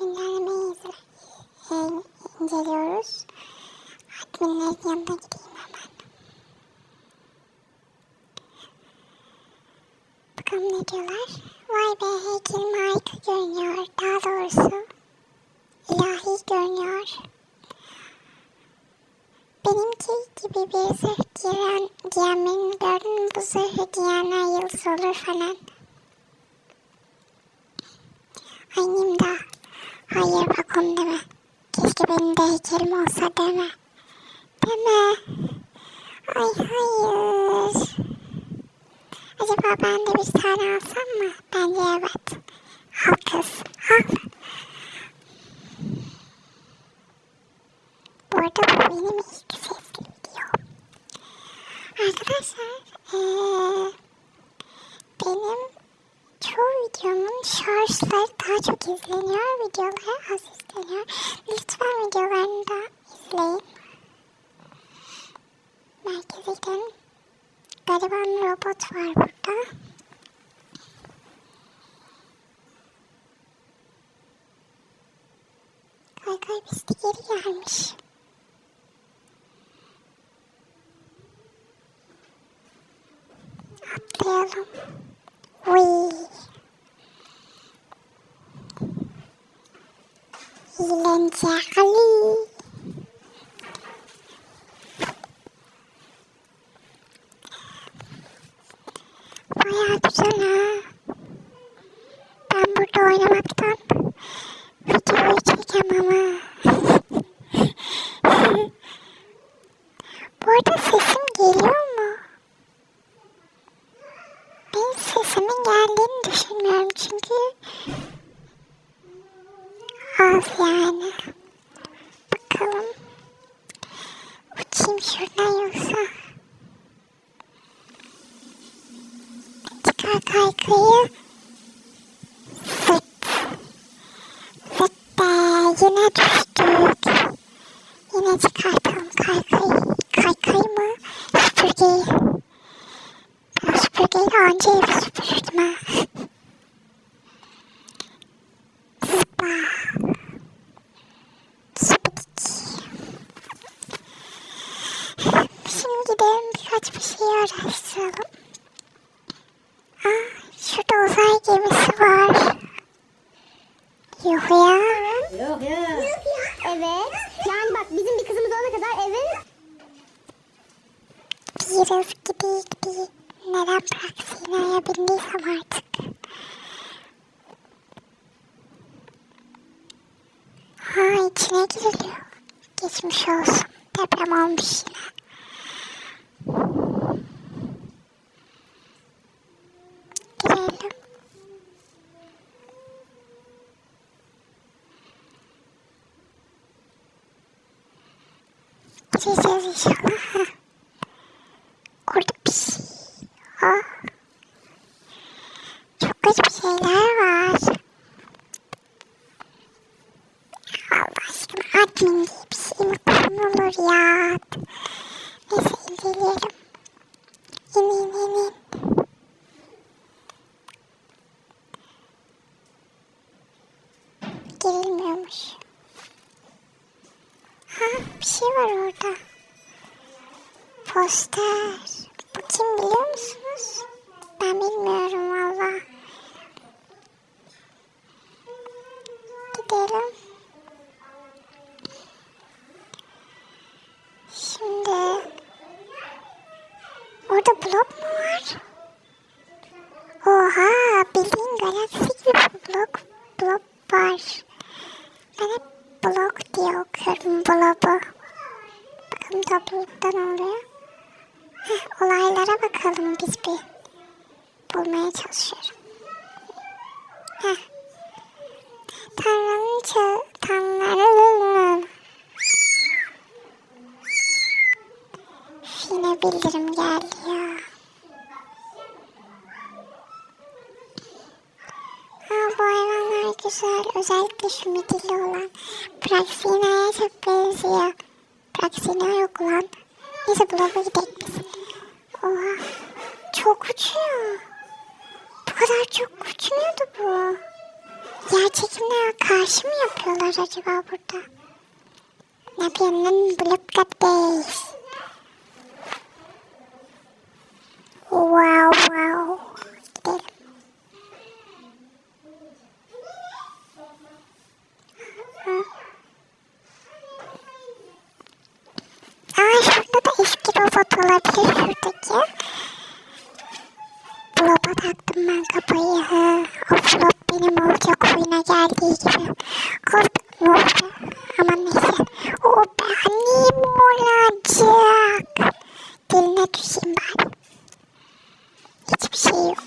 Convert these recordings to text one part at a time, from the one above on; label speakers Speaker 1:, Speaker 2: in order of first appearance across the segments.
Speaker 1: günlerimi e, inceliyoruz. Adminlerin yanına gideyim hemen. Bakalım ne diyorlar. Vay be heykelim harika görünüyor. Daha doğrusu ilahi görünüyor. Benimki gibi bir zırh giyen, giyen benim gördün mü bu zırhı giyenler yıldız olur falan. Annem de hayır bak onu deme. Keşke benim de heykelim olsa deme. Deme. Ay hayır. Acaba ben de bir tane alsam mı? Bence evet. Al kız. Al. Bu arada bu benim ilk sesli videom. Arkadaşlar eee, benim çoğu videomun shortsları daha çok izleniyor. Videoları az izleniyor. Lütfen videolarını da izleyin. Merkeze gidelim. Gariban robot var burada. Kaykay pisti geri gelmiş. Atlayalım. Eğlenceli. Bayağı güzel ha. Ben burada oynamaktan videoyu çekemem ha. Bu arada sesim geliyor mu? Benim sesimin geldiğini düşünmüyorum çünkü az yani. Bakalım. Uçayım şuradan yoksa. Çıkar kaykayı. Zıt. Zıt be yine düştük. Yine çıkartalım kaykayı. Kaykayı mı? Süpürgeyi. Ben süpürgeyle anca evi ha. Zıpla. Süpürdik. Şimdi gidelim birkaç bir şey araştıralım. Aa, şurada uzay gemisi var. Yuh ya.
Speaker 2: Yok ya.
Speaker 3: Evet. Yani bak bizim bir kızımız olana kadar evin
Speaker 1: Biraz gibi gibi. Neden Praxina'ya bindiysem artık. Ha içine giriliyor. Geçmiş olsun. Deprem olmuş yine. Girelim. Gireceğiz inşallah. Ha. Bir şey. Ah. Çok garip şeyler var. Allah aşkına admin diye bir şey mi kullanılır ya? Neyse inceleyelim. İn in in in. Girilmiyormuş. Ha bir şey var orada. Poster. Kim biliyor musunuz? Ben bilmiyorum valla. Gidelim. Şimdi orada blok mu var? Oha bildiğin galaksi gibi blok blok var. Ben hep blok diye okuyorum blobu. Bakalım toplulukta ne oluyor? Olaylara bakalım biz bir. Bulmaya çalışıyorum. Heh. Tanrı'nın çağ... Tanrı'nın... Yine bildirim geldi ya. Ha bu hayvanlar güzel. Özellikle şu midilli olan. Praxina'ya çok benziyor. Praxina yok lan. Neyse bulağa gidelim biz. Oha. Çok uçuyor. Bu kadar çok uçmuyordu bu. Yer çekimine karşı mı yapıyorlar acaba burada? Ne yapıyorsun lan Blok kardeş? Wow wow. Gidelim. Hı. Aa şurada da eski robot olabilir şuradaki. Taktım ben kafayı. Ha. O robot benim olacak oyuna geldiği gibi. Korktuk mu oldu? Aman neyse. O benim olacak. Diline düşeyim bari. Hiçbir şey yok.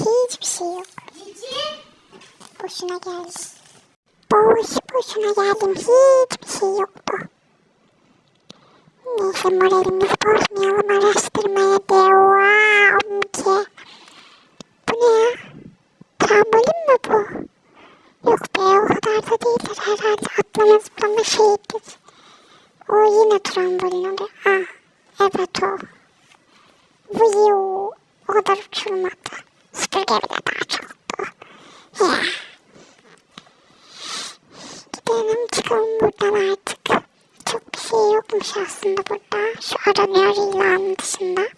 Speaker 1: Hiçbir şey yok. Boşuna geldim. Boş boşuna geldim. Hiçbir şey yoktu. Neyse moralimizi bozmayalım araştırmaya devam ki. Bu ne ya? Trambolin mi bu? Yok be o kadar da değildir herhalde. Atlama zıplama şeyidir. O yine trambolin oluyor. Ah evet o. Vuyu. O kadar uçurmadı. Süpürge bile daha çoktu. Ya. Gidelim çıkalım buradan artık. Çok bir şey yokmuş aslında burada. Şu aranıyor ilanın dışında.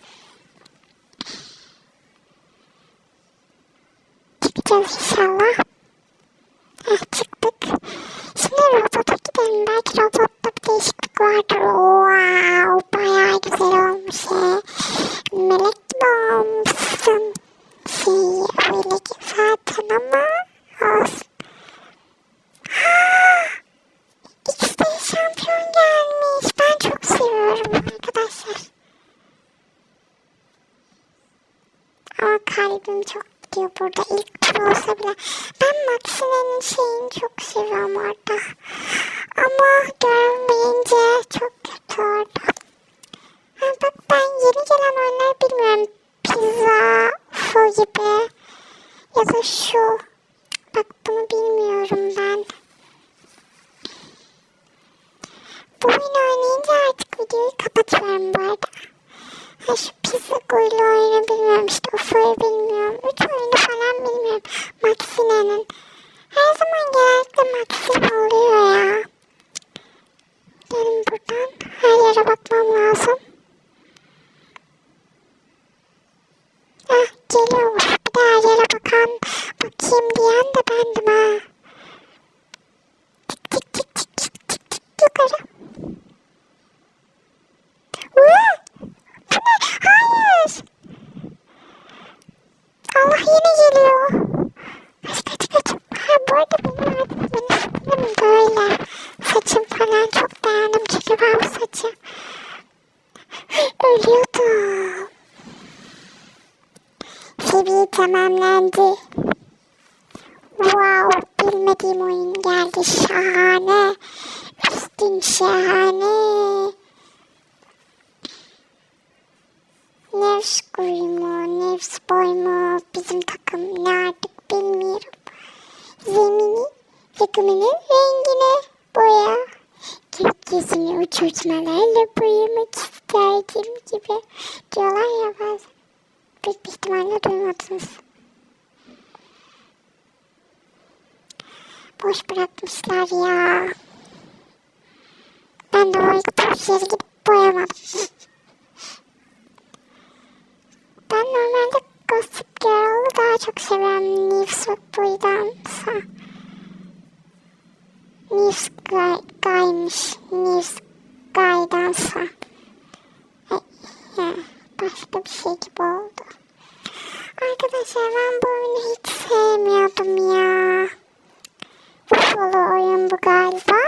Speaker 1: Çıkacağız inşallah. Eh çıktık. Şimdi robota gidelim. Belki robotta bir değişiklik vardır. Wow, bayağı güzel olmuş he. Melek gibi olmuşsun. Şey öyle ki zaten ama olsun. Ben çok seviyorum arkadaşlar. Kalbim çok gidiyor burada. İlk tur olsa bile. Ben Maxine'nin şeyini çok seviyorum orada. Ama görmeyince çok kötü oldu. Ha, bak ben yeni gelen oyunları bilmiyorum. Pizza, UFO gibi. Ya da şu. Bak bunu bilmiyorum ben. Bu oyunu oynayınca artık videoyu kapatıyorum bu arada. Ha şu kuyulu oyunu bilmiyorum işte UFO'yu bilmiyorum. Üç oyunu falan bilmiyorum. Maxine'nin. Her zaman genellikle Maxine oluyor ya. Gelin buradan. Her yere bakmam lazım. Ah geliyormuş. Bir de her yere bakan bakayım diyen de bendim ha. Çık çık çık çık çık çık yukarı. Uuu! Bu ne? Hayır! Allah yine geliyor. Kaç kaç kaç. Ha bu arada benim artık benim saçım böyle. Saçım falan çok beğendim çünkü ben bu saçı. Ölüyordum. Seviye tamamlandı. Wow, bilmediğim oyun geldi. Şahane. Üstün şahane. Nevs mu, Nevs boy mu, bizim takım ne artık bilmiyorum. Zemini, takımının rengine boya. Gökyüzünü uçurtmalarla boyamak isterdim gibi diyorlar ya bazen. Büyük bir ihtimalle duymadınız. Boş bırakmışlar ya. Ben de o ilk yere gidip boyamadım. Ben normalde Gossip Girl'ı daha çok seviyorum News Boy'dansa. News Guy, Guy'mış. News Guy'dansa. Ya, başka bir şey gibi oldu. Arkadaşlar ben bu oyunu hiç sevmiyordum ya. UFO'lu oyun bu galiba.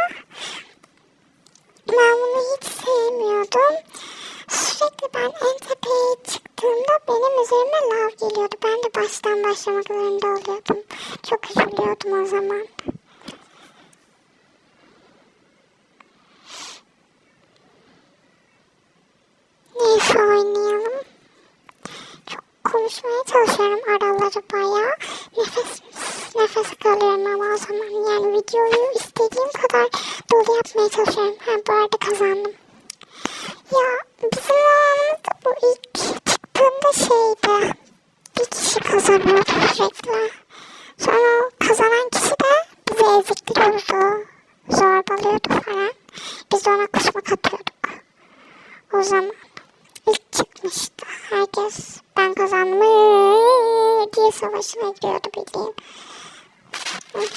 Speaker 1: Ben bunu hiç sevmiyordum. Sürekli ben en tepeye çıktığımda benim üzerime lav geliyordu. Ben de baştan başlamak zorunda oluyordum. Çok üzülüyordum o zaman. Neyse oynayalım. Çok konuşmaya çalışıyorum araları bayağı. Nefes nefes kalıyorum ama o zaman yani videoyu istediğim kadar dolu yapmaya çalışıyorum. Ha bu arada kazandım. Ya bizim zamanımızda bu ilk çıktığında şeydi. Bir kişi kazanıyordu sürekli. Sonra o kazanan ittiriyordu. Zorbalıyordu falan. Biz de ona kusmak atıyorduk. O zaman ilk çıkmıştı. Herkes ben kazandım Savaşına giriyordu bildiğin.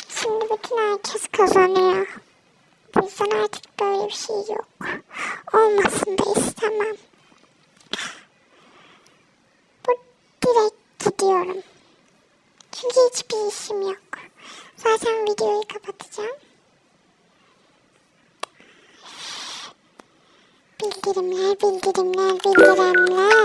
Speaker 1: Şimdi bütün herkes kazanıyor. Bu yüzden artık böyle bir şey yok. Olmasın da istemem. Bu direkt gidiyorum. Çünkü hiçbir işim yok. Zaten videoyu kapatacağım. Bildirimler, bildirimler, bildirimler.